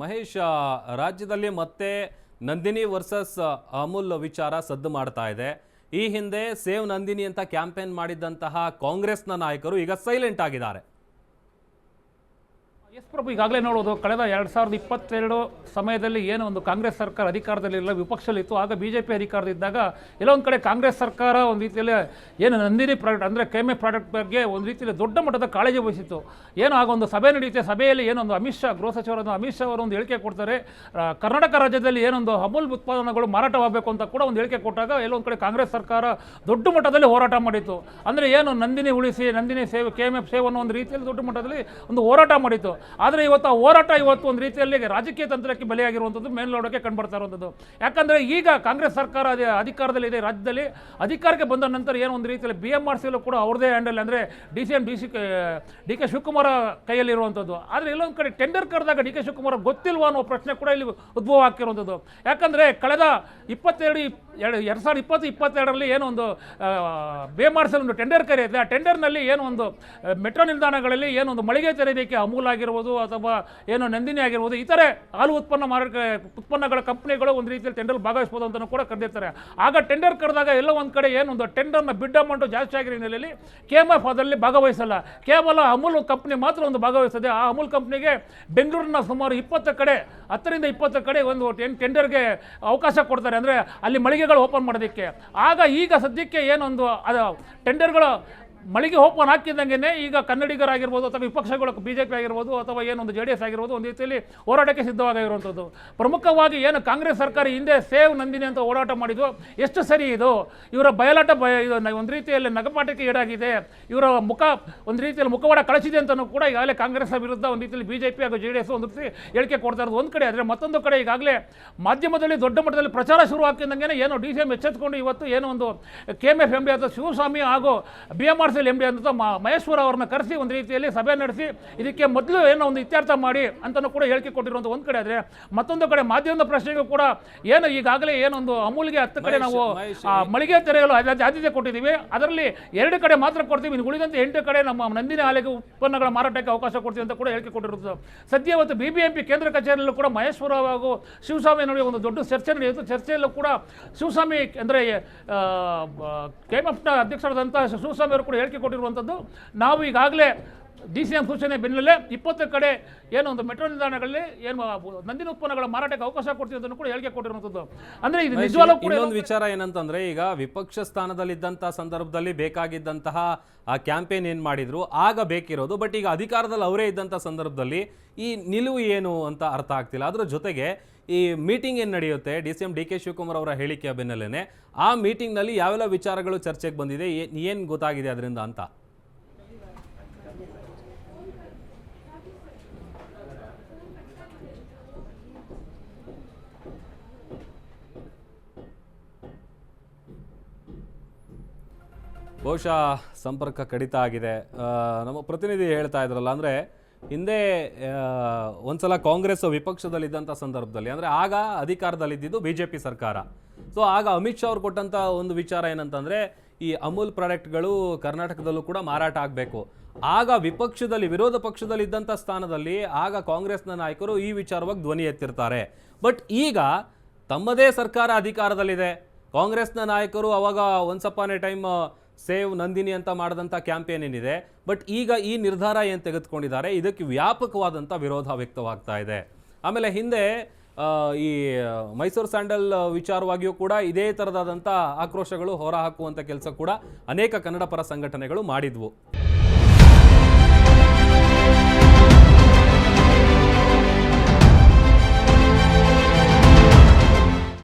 ಮಹೇಶ್ ರಾಜ್ಯದಲ್ಲಿ ಮತ್ತೆ ನಂದಿನಿ ವರ್ಸಸ್ ಅಮೂಲ್ ವಿಚಾರ ಸದ್ದು ಮಾಡ್ತಾ ಇದೆ. ಈ ಹಿಂದೆ ಸೇವ್ ನಂದಿನಿ ಅಂತ ಕ್ಯಾಂಪೇನ್ ಮಾಡಿದ್ದಂತಹ ಕಾಂಗ್ರೆಸ್ನ ನಾಯಕರು ಈಗ ಸೈಲೆಂಟ್ ಆಗಿದ್ದಾರೆ. ಎಸ್ ಪ್ರಭು, ಈಗಾಗಲೇ ನೋಡೋದು, ಕಳೆದ ಎರಡು ಸಾವಿರದ ಇಪ್ಪತ್ತೆರಡು ಸಮಯದಲ್ಲಿ ಏನು ಒಂದು ಕಾಂಗ್ರೆಸ್ ಸರ್ಕಾರ ಅಧಿಕಾರದಲ್ಲಿಲ್ಲ ವಿಪಕ್ಷದಲ್ಲಿತ್ತು ಆಗ ಬಿ ಜೆ ಪಿ ಅಧಿಕಾರದಿದ್ದಾಗ ಎಲ್ಲೊಂದು ಕಡೆ ಕಾಂಗ್ರೆಸ್ ಸರ್ಕಾರ ಒಂದು ರೀತಿಯಲ್ಲಿ ಏನು ನಂದಿನಿ ಪ್ರಾಡಕ್ಟ್ ಅಂದರೆ ಕೆಮೆ ಪ್ರಾಡಕ್ಟ್ ಬಗ್ಗೆ ಒಂದು ರೀತಿಯಲ್ಲಿ ದೊಡ್ಡ ಮಟ್ಟದ ಕಾಳಜಿ ವಹಿಸಿತ್ತು. ಏನು ಆಗ ಒಂದು ಸಭೆ ನಡೆಯುತ್ತೆ, ಸಭೆಯಲ್ಲಿ ಏನೊಂದು ಅಮಿತ್ ಶಾ, ಗೃಹ ಸಚಿವರನ್ನು ಅಮಿತ್ ಶಾ ಅವರು ಒಂದು ಹೇಳಿಕೆ ಕೊಡ್ತಾರೆ. ಕರ್ನಾಟಕ ರಾಜ್ಯದಲ್ಲಿ ಏನೊಂದು ಅಮೂಲ್ ಉತ್ಪಾದನೆಗಳು ಮಾರಾಟವಾಗಬೇಕು ಅಂತ ಕೂಡ ಒಂದು ಹೇಳಿಕೆ ಕೊಟ್ಟಾಗ ಎಲ್ಲೊಂದು ಕಡೆ ಕಾಂಗ್ರೆಸ್ ಸರ್ಕಾರ ದೊಡ್ಡ ಮಟ್ಟದಲ್ಲಿ ಹೋರಾಟ ಮಾಡಿತ್ತು. ಅಂದರೆ ಏನು ನಂದಿನಿ ಉಳಿಸಿ, ನಂದಿನಿ ಸೇವೆ ಕೆ ಎಂ ಎಫ್ ಸೇವ್ ಅನ್ನೋ ಒಂದು ರೀತಿಯಲ್ಲಿ ದೊಡ್ಡ ಮಟ್ಟದಲ್ಲಿ ಒಂದು ಹೋರಾಟ ಮಾಡಿತ್ತು. ಆದರೆ ಇವತ್ತು ಹೋರಾಟ ಇವತ್ತು ಒಂದು ರೀತಿಯಲ್ಲಿ ರಾಜಕೀಯ ತಂತ್ರಕ್ಕೆ ಬಲಿಯಾಗಿರುವಂಥದ್ದು ಕಂಡು ಬರ್ತಾ ಇರುವಂಥದ್ದು. ಯಾಕಂದರೆ ಈಗ ಕಾಂಗ್ರೆಸ್ ಸರ್ಕಾರ ಅಧಿಕಾರದಲ್ಲಿ ಇದೆ, ರಾಜ್ಯದಲ್ಲಿ ಅಧಿಕಾರಕ್ಕೆ ಬಂದ ನಂತರ ಏನು ಒಂದು ರೀತಿಯಲ್ಲಿ ಬಿ ಎಂ ಆರ್ ಸಿಲು ಕೂಡ ಅವ್ರದೇ ಹ್ಯಾಂಡಲ್ ಅಂದರೆ D C M D C D K Shivakumar ಕೈಯಲ್ಲಿರುವಂಥದ್ದು ಆದರೆ ಇಲ್ಲೊಂದು ಕಡೆ ಟೆಂಡರ್ ಕರೆದಾಗ ಡಿ ಕೆ ಶಿವಕುಮಾರ್ ಗೊತ್ತಿಲ್ವಾ ಅನ್ನೋ ಪ್ರಶ್ನೆ ಕೂಡ ಇಲ್ಲಿ ಉದ್ಭವ ಆಗ್ತಿರುವಂಥದ್ದು. ಯಾಕಂದರೆ ಕಳೆದ ಇಪ್ಪತ್ತೆರಡು ಇಪ್- ಎರಡು ಎರಡು ಸಾವಿರದ ಇಪ್ಪತ್ತು, ಇಪ್ಪತ್ತೆರಡರಲ್ಲಿ ಏನೋ ಒಂದು ಬಿ ಎಂ ಆರ್ ಒಂದು ಟೆಂಡರ್ ಕರೆಯುತ್ತೆ ಆ ಟೆಂಡರ್ನಲ್ಲಿ ಏನು ಒಂದು ಮೆಟ್ರೋ ನಿಲ್ದಾಣಗಳಲ್ಲಿ ಏನು ಒಂದು ಮಳಿಗೆ ತೆರೆಯೋದಕ್ಕೆ ಅಮೂಲ್ ಆಗಿರ್ಬೋದು ಅಥವಾ ಏನು ನಂದಿನಿ ಆಗಿರ್ಬೋದು ಇತರೆ ಹಾಲು ಉತ್ಪನ್ನ ಮಾರಾಟ ಉತ್ಪನ್ನಗಳ ಕಂಪ್ನಿಗಳು ಒಂದು ರೀತಿಯಲ್ಲಿ ಟೆಂಡರ್ ಭಾಗವಹಿಸ್ಬೋದು ಅಂತಲೂ ಕೂಡ ಕರೆದಿರ್ತಾರೆ. ಆಗ ಟೆಂಡರ್ ಕರೆದಾಗ ಎಲ್ಲ ಒಂದು ಕಡೆ ಏನು ಒಂದು ಟೆಂಡರ್ನ ಬಿಡ್ ಅಮೌಂಟು ಜಾಸ್ತಿ ಆಗಿರೋ ಹಿನ್ನೆಲೆಯಲ್ಲಿ ಕೆ ಎಂ ಎಫ್ ಅದರಲ್ಲಿ ಭಾಗವಹಿಸಲ್ಲ. ಕೇವಲ ಅಮೂಲ್ ಕಂಪ್ನಿ ಮಾತ್ರ ಒಂದು ಭಾಗವಹಿಸ್ತದೆ ಆ ಅಮೂಲ್ ಕಂಪ್ನಿಗೆ ಬೆಂಗಳೂರಿನ ಸುಮಾರು ಇಪ್ಪತ್ತು ಕಡೆ, ಹತ್ತರಿಂದ ಇಪ್ಪತ್ತು ಕಡೆ ಒಂದು ಟೆಂಡರ್ಗೆ ಅವಕಾಶ ಕೊಡ್ತಾರೆ. ಅಂದರೆ ಅಲ್ಲಿ ಮಳಿಗೆಗಳು ಓಪನ್ ಮಾಡೋದಕ್ಕೆ. ಆಗ ಈಗ ಸದ್ಯಕ್ಕೆ ಏನೊಂದು, ಅದು ಟೆಂಡರ್ಗಳು ಮಳಿಗೆ ಓಪನ್ ಹಾಕಿದಂಗೆ ಈಗ ಕನ್ನಡಿಗರಾಗಿರ್ಬೋದು ಅಥವಾ ವಿಪಕ್ಷಗಳು ಬಿ ಜೆ ಪಿ ಆಗಿರ್ಬೋದು ಅಥವಾ ಏನೊಂದು ಜೆ ಡಿ ಎಸ್ ಆಗಿರ್ಬೋದು ಒಂದು ರೀತಿಯಲ್ಲಿ ಹೋರಾಟಕ್ಕೆ ಸಿದ್ಧವಾಗಿರುವಂಥದ್ದು ಪ್ರಮುಖವಾಗಿ ಏನು ಕಾಂಗ್ರೆಸ್ ಸರ್ಕಾರ ಹಿಂದೆ ಸೇವ್ ನಂದಿನಿ ಅಂತ ಹೋರಾಟ ಮಾಡಿದ್ದು ಎಷ್ಟು ಸರಿ ಇದು? ಇವರ ಬಯಲಾಟ ಬಯ ಇದು ಒಂದು ರೀತಿಯಲ್ಲಿ ನಗಪಾಟಕ್ಕೆ ಈಡಾಗಿದೆ. ಇವರ ಮುಖ, ಒಂದು ರೀತಿಯಲ್ಲಿ ಮುಖವಾಡ ಕಳಿಸಿದೆ ಅಂತಲೂ ಕೂಡ ಈಗಾಗಲೇ ಕಾಂಗ್ರೆಸ್ ವಿರುದ್ಧ ಒಂದು ರೀತಿಯಲ್ಲಿ ಬಿ ಜೆ ಪಿ ಹಾಗೂ ಜೆ ಡಿ ಎಸ್ ಒಂದು ರೀತಿ ಹೇಳಿಕೆ ಕೊಡ್ತಾ ಇರೋದು. ಒಂದು ಕಡೆ ಆದರೆ ಮತ್ತೊಂದು ಕಡೆ ಈಗಾಗಲೇ ಮಾಧ್ಯಮದಲ್ಲಿ ದೊಡ್ಡ ಮಟ್ಟದಲ್ಲಿ ಪ್ರಚಾರ ಶುರು ಆಗ್ತಿದ್ದಂಗೆ ಏನೋ ಡಿ ಸಿ ಎಂ ಎಚ್ಚೆತ್ಕೊಂಡು ಇವತ್ತು ಏನೋ ಒಂದು K M F M D ಅಥವಾ ಶಿವಸ್ವಾಮಿ ಹಾಗೂ B M R C M D ಅಂತ ಮಹೇಶ್ವರ ಅವ್ರನ್ನ ಕರೆಸಿ ಒಂದು ರೀತಿಯಲ್ಲಿ ಸಭೆ ನಡೆಸಿ ಇದಕ್ಕೆ ಮೊದಲು ಏನೋ ಒಂದು ಇತ್ಯರ್ಥ ಮಾಡಿ ಅಂತಲೂ ಕೂಡ ಹೇಳಿಕೆ ಕೊಟ್ಟಿರುವಂಥ ಒಂದು ಕಡೆ ಆದರೆ ಮತ್ತೊಂದು ಕಡೆ ಮಾಧ್ಯಮದ ಪ್ರಶ್ನೆಗೂ ಕೂಡ ಏನು ಈಗಾಗಲೇ ಏನೊಂದು ಅಮೂಲ್ಗೆ ಹತ್ತು ಕಡೆ ನಾವು ಮಳಿಗೆ ತೆರೆಯಲು ಆದ್ಯ- ಆದ್ಯತೆ ಕೊಟ್ಟಿದ್ದೀವಿ. ಅದರಲ್ಲಿ ಎರಡು ಕಡೆ ಮಾತ್ರ ಕೊಡ್ತೀವಿ. ಇನ್ನು ಉಳಿದಂತೆ ಎಂಟು ಕಡೆ ನಮ್ಮ ನಂದಿನಿ ಆಲೆಗೆ ಉತ್ಪನ್ನಗಳ ಮಾರಾಟಕ್ಕೆ ಅವಕಾಶ ಕೊಡ್ತೀವಿ ಅಂತ ಕೂಡ ಹೇಳಿಕೆ ಕೊಟ್ಟಿರುವುದು. ಸದ್ಯ ಇವತ್ತು ಬಿ ಬಿ ಎಂ ಪಿ ಕೇಂದ್ರ ಕಚೇರಿಯಲ್ಲೂ ಕೂಡ ಮಹೇಶ್ವರ ಹಾಗೂ ಶಿವಸ್ವಾಮಿ ನಡುವೆ ಒಂದು ದೊಡ್ಡ ಚರ್ಚೆ ನಡೆಯಿತು. ಚರ್ಚೆಯಲ್ಲೂ ಕೂಡ ಶಿವಸ್ವಾಮಿ ಅಂದರೆ ಕೆ ಎಫ್ನ ಅಧ್ಯಕ್ಷರಾದಂಥ ಶಿವಸ್ವಾಮಿ ಅವರು ಕೂಡ ಹೇಳಿಕೆ ಕೊಟ್ಟಿರುವಂಥದ್ದು. ನಾವು ಈಗಾಗಲೇ ಡಿ ಸಿ ಎಂ ಸೂಚನೆ ಬೆನ್ನಲ್ಲೇ ಇಪ್ಪತ್ತು ಕಡೆ ಏನು ಒಂದು ಮೆಟ್ರೋ ನಿಲ್ದಾಣಗಳಲ್ಲಿ ಏನು ನಂದಿನ ಉತ್ಪನ್ನಗಳ ಮಾರಾಟಕ್ಕೆ ಅವಕಾಶ ಕೊಡ್ತೀವಿ ಅಂತ ಕೂಡ ಹೇಳಿಕೆ ಕೊಟ್ಟಿರುವಂಥದ್ದು. ಅಂದರೆ ಇದು ನಿಜವಾಗ್ಲೂ ಕೂಡ ಒಂದು ವಿಚಾರ ಏನಂತಂದರೆ ಈಗ ವಿಪಕ್ಷ ಸ್ಥಾನದಲ್ಲಿದ್ದಂಥ ಸಂದರ್ಭದಲ್ಲಿ ಬೇಕಾಗಿದ್ದಂತಹ ಆ ಕ್ಯಾಂಪೇನ್ ಏನು ಮಾಡಿದ್ರು? ಆಗ ಬೇಕಿರೋದು ಬಟ್ ಈಗ ಅಧಿಕಾರದಲ್ಲಿ ಅವರೇ ಇದ್ದಂಥ ಸಂದರ್ಭದಲ್ಲಿ ಈ ನಿಲುವು ಏನು ಅಂತ ಅರ್ಥ ಆಗ್ತಿಲ್ಲ. ಅದರ ಜೊತೆಗೆ ಈ ಮೀಟಿಂಗ್ ಏನು ನಡೆಯುತ್ತೆ? D C M D K Shivakumar ಅವರ ಹೇಳಿಕೆಯ ಬೆನ್ನಲ್ಲೇ ಆ ಮೀಟಿಂಗ್ನಲ್ಲಿ ಯಾವೆಲ್ಲ ವಿಚಾರಗಳು ಚರ್ಚೆಗೆ ಬಂದಿದೆ ಏನು ಗೊತ್ತಾಗಿದೆ ಅದರಿಂದ ಅಂತ? ಬಹುಶಃ ಸಂಪರ್ಕ ಕಡಿತ ಆಗಿದೆ. ನಮ್ಮ ಪ್ರತಿನಿಧಿ ಹೇಳ್ತಾ ಇದ್ರಲ್ಲ, ಅಂದರೆ ಹಿಂದೆ ಒಂದ್ಸಲ ಕಾಂಗ್ರೆಸ್ ವಿಪಕ್ಷದಲ್ಲಿದ್ದಂಥ ಸಂದರ್ಭದಲ್ಲಿ, ಅಂದರೆ ಆಗ ಅಧಿಕಾರದಲ್ಲಿದ್ದಿದ್ದು ಬಿ ಜೆ ಪಿ ಸರ್ಕಾರ. ಸೊ ಆಗ ಅಮಿತ್ ಶಾ ಅವ್ರು ಕೊಟ್ಟಂಥ ಒಂದು ವಿಚಾರ ಏನಂತಂದರೆ, ಈ ಅಮೂಲ್ ಪ್ರಾಡಕ್ಟ್ಗಳು ಕರ್ನಾಟಕದಲ್ಲೂ ಕೂಡ ಮಾರಾಟ ಆಗಬೇಕು. ಆಗ ವಿಪಕ್ಷದಲ್ಲಿ, ವಿರೋಧ ಪಕ್ಷದಲ್ಲಿದ್ದಂಥ ಸ್ಥಾನದಲ್ಲಿ ಆಗ ಕಾಂಗ್ರೆಸ್ನ ನಾಯಕರು ಈ ವಿಚಾರವಾಗಿ ಧ್ವನಿ ಎತ್ತಿರ್ತಾರೆ. ಬಟ್ ಈಗ ತಮ್ಮದೇ ಸರ್ಕಾರ ಅಧಿಕಾರದಲ್ಲಿದೆ. ಕಾಂಗ್ರೆಸ್ನ ನಾಯಕರು ಅವಾಗ ಎ ಟೈಮ್ ಸೇವ್ ನಂದಿನಿ ಅಂತ ಮಾಡಿದಂಥ ಕ್ಯಾಂಪೇನ್ ಏನಿದೆ, ಬಟ್ ಈಗ ಈ ನಿರ್ಧಾರ ಏನು ತೆಗೆದುಕೊಂಡಿದ್ದಾರೆ, ಇದಕ್ಕೆ ವ್ಯಾಪಕವಾದಂಥ ವಿರೋಧ ವ್ಯಕ್ತವಾಗ್ತಾ ಇದೆ. ಆಮೇಲೆ ಹಿಂದೆ ಈ ಮೈಸೂರು ಸ್ಯಾಂಡಲ್ ವಿಚಾರವಾಗಿಯೂ ಕೂಡ ಇದೇ ಥರದಾದಂಥ ಆಕ್ರೋಶಗಳು ಹೊರಹಾಕುವಂಥ ಕೆಲಸ ಕೂಡ ಅನೇಕ ಕನ್ನಡ ಪರ ಸಂಘಟನೆಗಳು ಮಾಡಿದ್ವು.